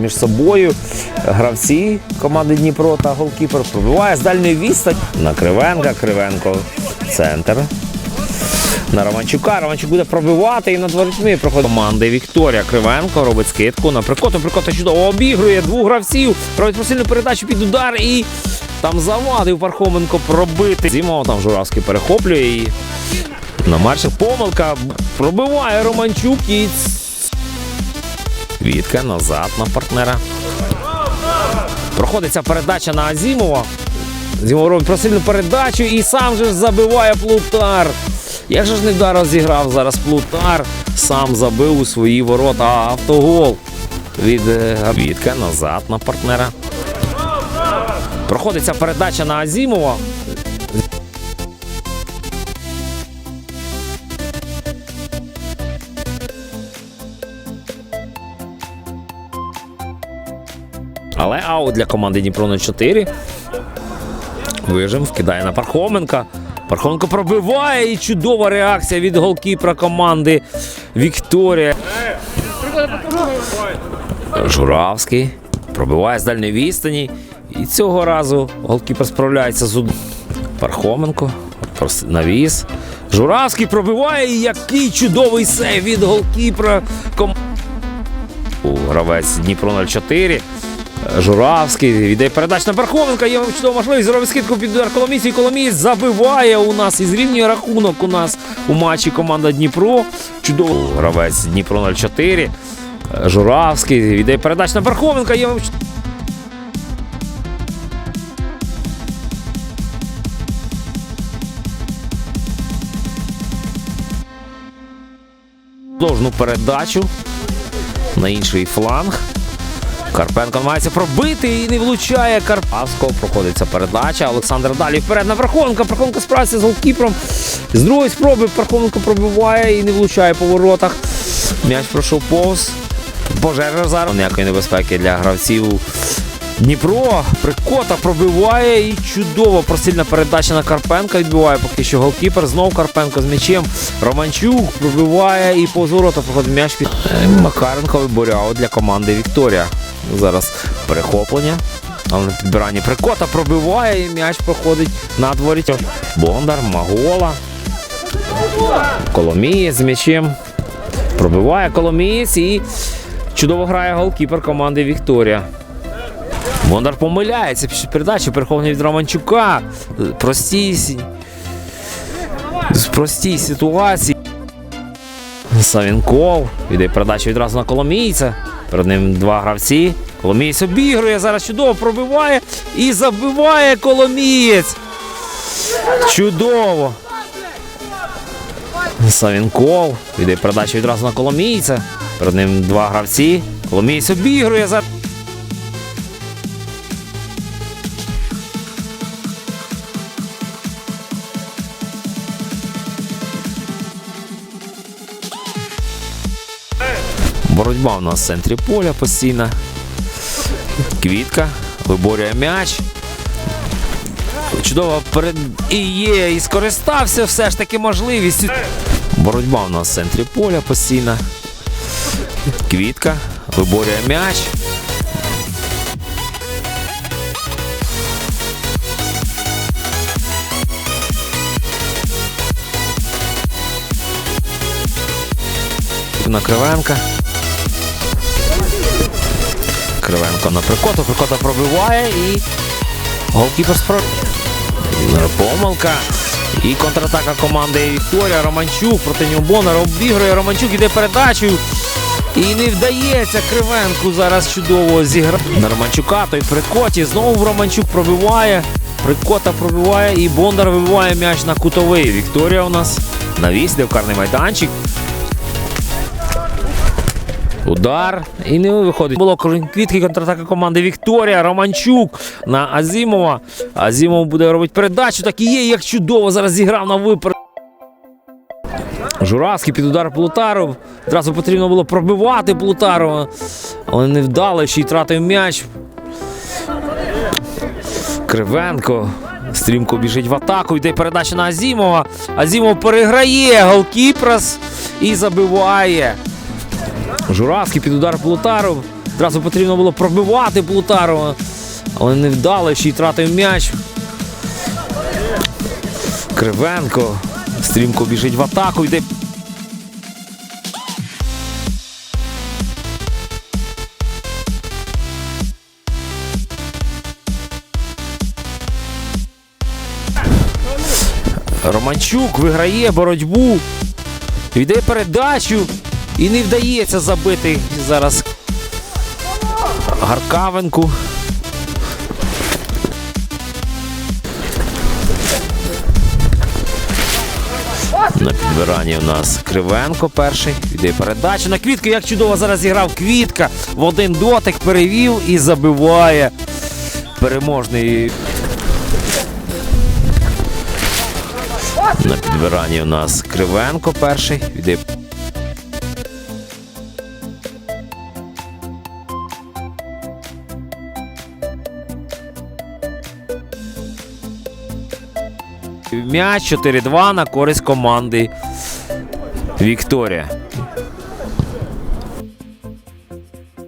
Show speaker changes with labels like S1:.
S1: між собою. Гравці команди Дніпро та голкіпер пробиває з дальньої відстань на Кривенка. Кривенко центр. На Романчука. Романчук буде пробивати і над воротьми проходить команди Вікторія Кривенко робить скидку на прикоту. Прикота чудово обігрує двох гравців. Робить просильну передачу під удар і там завадив Пархоменко пробити. Зімов там Журавський перехоплює і на маршах помилка пробиває Романчук і Вітка назад на партнера. Проходиться передача на Азімова. Зімов робить просильну передачу і сам же ж забиває Плутар. Як же ж не вдaro зіграв зараз Плутар, сам забив у свої ворота автогол від е, Вітка назад на партнера. Проходиться передача на Азімова. Але аут для команди Дніпро 04. Вижим вкидає на Пархоменка. Пархоменко пробиває і чудова реакція від голкіпера команди Вікторія. Журавський пробиває з дальньої відстані. І цього разу голкіпер справляється з Пархоменко. Навіс. Журавський пробиває і який чудовий сейв від голкіпера ком... Гравець Дніпро 04. Журавський віддає передач на Пархоменка. Є чудова можливість зробити скидку під удар Коломійці. І Коломієць забиває у нас і зрівнює рахунок у нас у матчі команда Дніпро. Чудово гравець Дніпро 04. Журавський віддає передач на Пархоменка. Є Должну передачу на інший фланг. Карпенко намагається пробити і не влучає Карпавського. Проходиться передача. Олександр далі вперед на Пархоменка. Пархоменко справиться з голкіпером. З другої спроби Пархоменко пробиває і не влучає по воротах. М'яч пройшов повз. Пожежа зараз. Ніякої небезпеки для гравців. Дніпро Прикота пробиває і чудово просильна передача на Карпенка відбиває поки що голкіпер. Знов Карпенко з м'ячем. Романчук пробиває і по ворота проходить м'яч під Макаренко виборяв для команди Вікторія. Зараз перехоплення. Але на підбиранні Прикота пробиває і м'яч проходить на дворі. Бондар, Магола. Коломієць з м'ячем. Пробиває Коломієць і чудово грає голкіпер команди Вікторія. Бондар помиляється під передачі, перехоплення від Романчука. Простій, простій ситуації. Савінков віддає передачу відразу на Коломійця. Перед ним два гравці. Коломієць обігрує, зараз чудово пробиває і забиває Коломієць. Чудово. Савінков Іде передача відразу на Коломійця. Перед ним два гравці. Коломієць обігрує зараз. Боротьба у нас в центрі поля постійна. Квітка виборює м'яч. Чудово перед... і є, і скористався все ж таки можливістю. Боротьба у нас в центрі поля постійна. Квітка виборює м'яч. На Кривенка. Кривенко на прикоту. Прикота пробиває і голкіпер спро... Помилка. І контратака команди Вікторія. Романчук проти нього Бондар обігрує. Романчук іде передачу. І не вдається Кривенку зараз чудово зіграти. На Романчука той прикоті. Знову Романчук пробиває. Прикота пробиває і Бондар вибиває м'яч на кутовий. Вікторія у нас навіс, де в карний майданчик. Удар. І не виходить. Було квітки контратака команди Вікторія. Романчук на Азімова. Азімов буде робити передачу. Так і є, як чудово зараз зіграв на випер. Журавський під удар Плутару. Одразу потрібно було пробивати Плутару. Але не вдало, ще й тратив м'яч. Кривенко. Стрімко біжить в атаку. Йде передача на Азімова. Азімов переграє голкіпрос і забиває. Журавський під удар Плутару. Одразу потрібно було пробивати Плутарова. Але не вдало, ще й тратив м'яч. Кривенко стрімко біжить в атаку, йде. Романчук виграє боротьбу, йде передачу і не вдається забити зараз Гаркавенку. На підбиранні у нас Кривенко перший. Йде передача на квітку. Як чудово зараз зіграв Квітка. В один дотик перевів і забиває. Переможний. На підбиранні у нас Кривенко перший. Йде М'яч 4-2 на користь команди Вікторія.